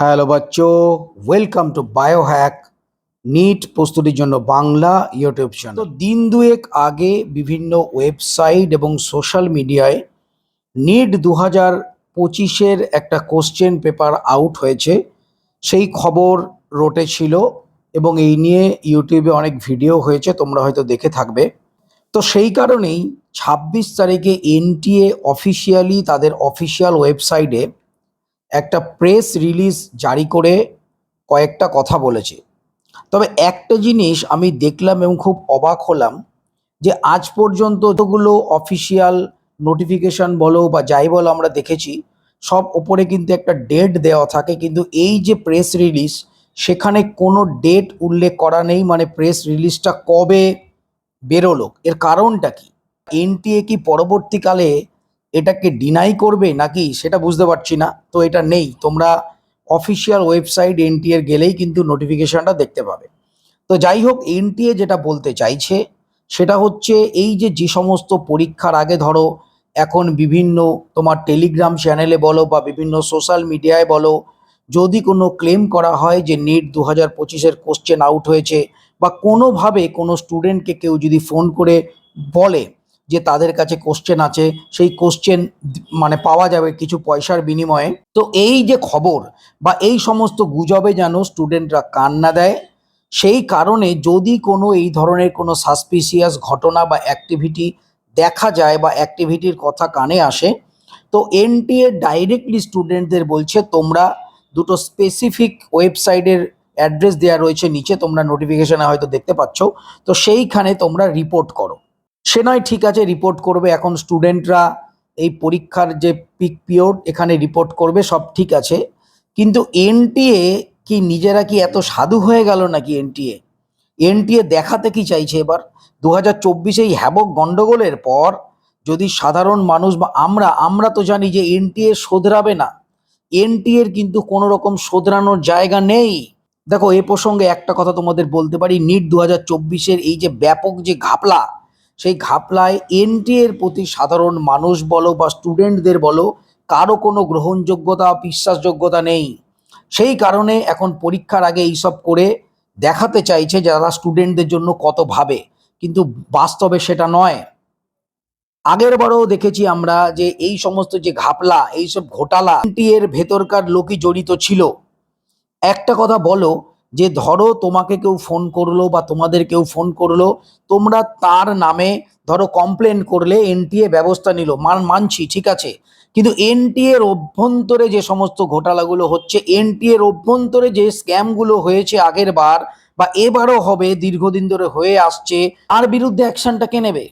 Hello বাচ্চো। Welcome to Biohack NEET প্রস্তুতির জন্য বাংলা ইউটিউব চ্যানেল তো দিন দুয়েক আগে বিভিন্ন ওয়েবসাইট এবং সোশ্যাল মিডিয়ায় নিট দু হাজার পঁচিশের একটা কোশ্চেন পেপার আউট হয়েছে। সেই খবর রটেছিল এবং এই নিয়ে ইউটিউবে অনেক ভিডিও হয়েছে, তোমরা হয়তো দেখে থাকবে। তো সেই কারণেই ছাব্বিশ তারিখে এনটিএ অফিসিয়ালি তাদের অফিসিয়াল ওয়েবসাইটে একটা প্রেস রিলিজ জারি করে কয়েকটা কথা বলেছে। তবে একটা জিনিস আমি দেখলাম এবং খুব অবাক হলাম যে আজ পর্যন্ত যতগুলো অফিসিয়াল নোটিফিকেশন বলো বা যাই বলো আমরা দেখেছি, সব ওপরে কিন্তু একটা ডেট দেওয়া থাকে। কিন্তু এই যে প্রেস রিলিজ সেখানে কোনো ডেট উল্লেখ করা নেই। মানে প্রেস রিলিজটা কবে বেরোলো? এর কারণটা কি? এনটিএ কি পরবর্তীকালে এটাকে ডিনাই করবে নাকি সেটা বুঝতে পারছি না। তো এটা নেই। তোমরা অফিসিয়াল ওয়েবসাইট এনটিএর গেলেই কিন্তু নোটিফিকেশনটা দেখতে পাবে। তো যাই হোক এনটিএ যেটা বলতে চাইছে, সেটা হচ্ছে এই যে যে সমস্ত পরীক্ষার আগে ধরো, এখন বিভিন্ন তোমার টেলিগ্রাম চ্যানেলে বলো বা বিভিন্ন সোশ্যাল মিডিয়ায় বলো, যদি কোনো ক্লেম করা হয় যে নেট দু হাজার পঁচিশের কোশ্চেন আউট হয়েছে, বা কোনোভাবে কোনো স্টুডেন্টকে কেউ যদি ফোন করে বলে যে তাদের কাছে কোশ্চেন আছে, সেই কোশ্চেন মানে পাওয়া যাবে কিছু পয়সার বিনিময়ে। তো এই যে খবর বা এই সমস্ত গুজবে যেন স্টুডেন্টরা কান না দেয়, সেই কারণে যদি কোনো এই ধরনের কোনো সাসপিসিয়াস ঘটনা বা অ্যাক্টিভিটি দেখা যায় বা অ্যাক্টিভিটির কথা কানে আসে, তো এনটিএ ডাইরেক্টলি স্টুডেন্টদের বলছে, তোমরা দুটো স্পেসিফিক ওয়েবসাইটের অ্যাড্রেস দেওয়া রয়েছে নিচে, তোমরা নোটিফিকেশনে হয়তো দেখতে পাচ্ছ। তো সেইখানে তোমরা রিপোর্ট করো। সে নয়, ঠিক আছে রিপোর্ট করবে। এখন স্টুডেন্টরা এই পরীক্ষার যে পিক পিরিয়ড এখানে রিপোর্ট করবে, সব ঠিক আছে। কিন্তু এনটিএ কি নিজেরা কি এত সাধু হয়ে গেল নাকি এনটিএ এনটিএ দেখাতে কি চাইছে এবার? দু হাজার চব্বিশে এই হ্যাবক গন্ডগোলের পর যদি সাধারণ মানুষ বা আমরা আমরা তো জানি যে এনটিএ শোধরাবে না। এনটিএর কিন্তু কোনো রকম শোধরানোর জায়গা নেই। দেখো, এ প্রসঙ্গে একটা কথা তোমাদের বলতে পারি। নিট দু হাজার চব্বিশের এই যে ব্যাপক যে ঘাপলা সেই ঘাপলায় এনটিএর প্রতি সাধারণ মানুষ বলো বা স্টুডেন্টদের বলো, কারও কোনো গ্রহণযোগ্যতা, বিশ্বাসযোগ্যতা নেই। সেই কারণে এখন পরীক্ষার আগে এইসব করে দেখাতে চাইছে যারা স্টুডেন্টদের জন্য কত ভাবে, কিন্তু বাস্তবে সেটা নয়। আগের বারও দেখেছি আমরা যে এই সমস্ত যে ঘাপলা, এইসব ঘোটালা এর ভেতরকার লোকই জড়িত ছিল। একটা কথা বলো যে ধরো তোমাকে কেউ ফোন করল বা তোমাদের কেউ ফোন করল, তোমরা তার নামে ধরো কমপ্লেন করলে এনটিএ ব্যবস্থা নিল, মান, মানছি, ঠিক আছে? কিন্তু এনটিএ এর অভ্যন্তরে যে সমস্ত ঘোটালাগুলো হচ্ছে এনটিএ এর অভ্যন্তরে যে স্ক্যামগুলো হয়েছে আগের বার বা এবারও হবে, দীর্ঘদিন ধরে হয়ে আসছে আর বিরুদ্ধে অ্যাকশনটা কে নেবে?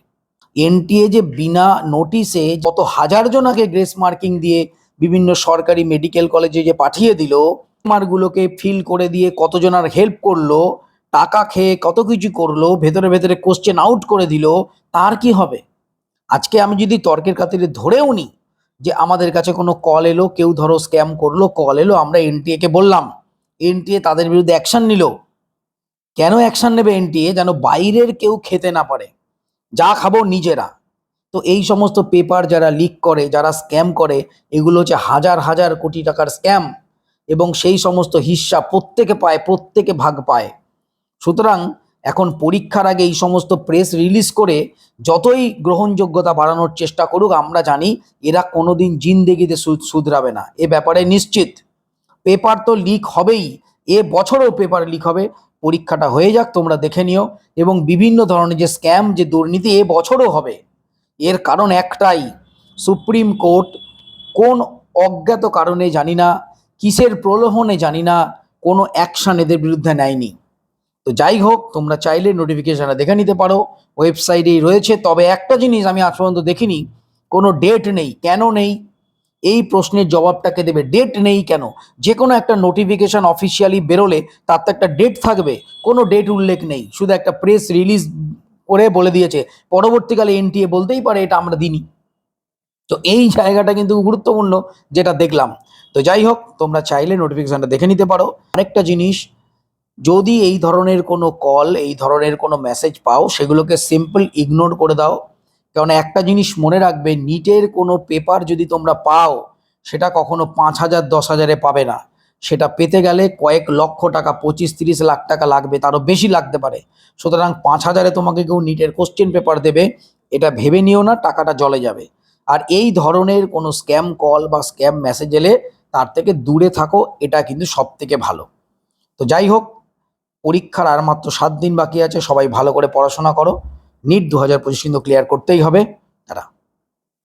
এনটিএ যে বিনা নোটিসে যত হাজার জনাকে গ্রেস মার্কিং দিয়ে বিভিন্ন সরকারি মেডিকেল কলেজে যে পাঠিয়ে দিল মার্কগুলোকে ফিল করে দিয়ে কতজনার হেল্প করল, টাকা খেয়ে কত কিছু করল, ভেতরে ভেতরে কোশ্চেন আউট করে দিল, তার কি হবে? আজকে আমি যদি তর্কের খাতিরে ধরেও নিই যে আমাদের কাছে কোনো কল এলো, কেউ ধরো স্ক্যাম করল কল এলো, আমরা এনটিএ কে বললাম এনটিএ তাদের বিরুদ্ধে অ্যাকশন নিল, কেন অ্যাকশন নেবে এনটিএ যেন বাইরের কেউ খেতে না পারে, যা খাব নিজেরা। তো এই সমস্ত পেপার যারা লিক করে, যারা স্ক্যাম করে, এগুলো হচ্ছে হাজার হাজার কোটি টাকার স্ক্যাম এবং সেই সমস্ত হিস্সা প্রত্যেকে পায়, প্রত্যেকে ভাগ পায়। সুতরাং এখন পরীক্ষার আগে এই সমস্ত প্রেস রিলিজ করে যতই গ্রহণযোগ্যতা বাড়ানোর চেষ্টা করুক, আমরা জানি এরা কোনোদিন জিন্দেগিতে শুধরাবে না। এ ব্যাপারে নিশ্চিত। পেপার তো লিক হবেই। এ বছরও পেপার লিক হবে। পরীক্ষাটা হয়ে যাক, তোমরা দেখে নিও। এবং বিভিন্ন ধরনের যে স্ক্যাম যে দুর্নীতি, এ বছরও হবে। এর কারণ একটাই, সুপ্রিম কোর্ট কোন অজ্ঞাত কারণে জানি না কিসের প্রলোভনে জানি না, কোনো অ্যাকশন এদের বিরুদ্ধে নেয়নি। তো যাই হোক, তোমরা চাইলে নোটিফিকেশনটা দেখে নিতে পারো। ওয়েবসাইটেই রয়েছে। তবে একটা জিনিস আমি আজ পর্যন্ত দেখিনি, কোনো ডেট নেই। কেন নেই? এই প্রশ্নের জবাবটাকে দেবে ডেট নেই কেন? যে কোনো একটা নোটিফিকেশন অফিসিয়ালি বেরোলে তার তো একটা ডেট থাকবে। কোনো ডেট উল্লেখ নেই। শুধু একটা প্রেস রিলিজ করে বলে দিয়েছে। পরবর্তীকালে এনটিএ বলতেই পারে, এটা আমরা দিনি তো এই জায়গাটা কিন্তু গুরুত্বপূর্ণ, যেটা দেখলাম। তো যাই হোক, তোমরা চাইলে নোটিফিকেশনটা দেখে নিতে পারো। আরেকটা জিনিস, যদি এই ধরনের কোনো কল এই ধরনের কোনো মেসেজ পাও, সেগুলোকে সিম্পল ইগনোর করে দাও। কারণ একটা জিনিস মনে রাখবে নিটের কোনো পেপার যদি তোমরা পাও, সেটা কখনো পাঁচ হাজার, দশ হাজারে পাবে না। সেটা পেতে গেলে কয়েক লক্ষ টাকা, পঁচিশ, তিরিশ লাখ টাকা লাগবে, তারও বেশি লাগতে পারে। সুতরাং পাঁচ হাজারে তোমাকে কেউ নিটের কোশ্চেন পেপার দেবে, এটা ভেবে নিও না, টাকাটা জলে যাবে। আর এই ধরনের কোনো স্ক্যাম কল বা স্ক্যাম মেসেজ এলে তার থেকে দূরে থাকো, এটা কিন্তু সব থেকে ভালো। তো যাই হোক, পরীক্ষার আর মাত্র সাত দিন বাকি আছে, সবাই ভালো করে পড়াশোনা করো। নিট দু হাজার পঁচিশ কিন্তু ক্লিয়ার করতেই হবে। তারা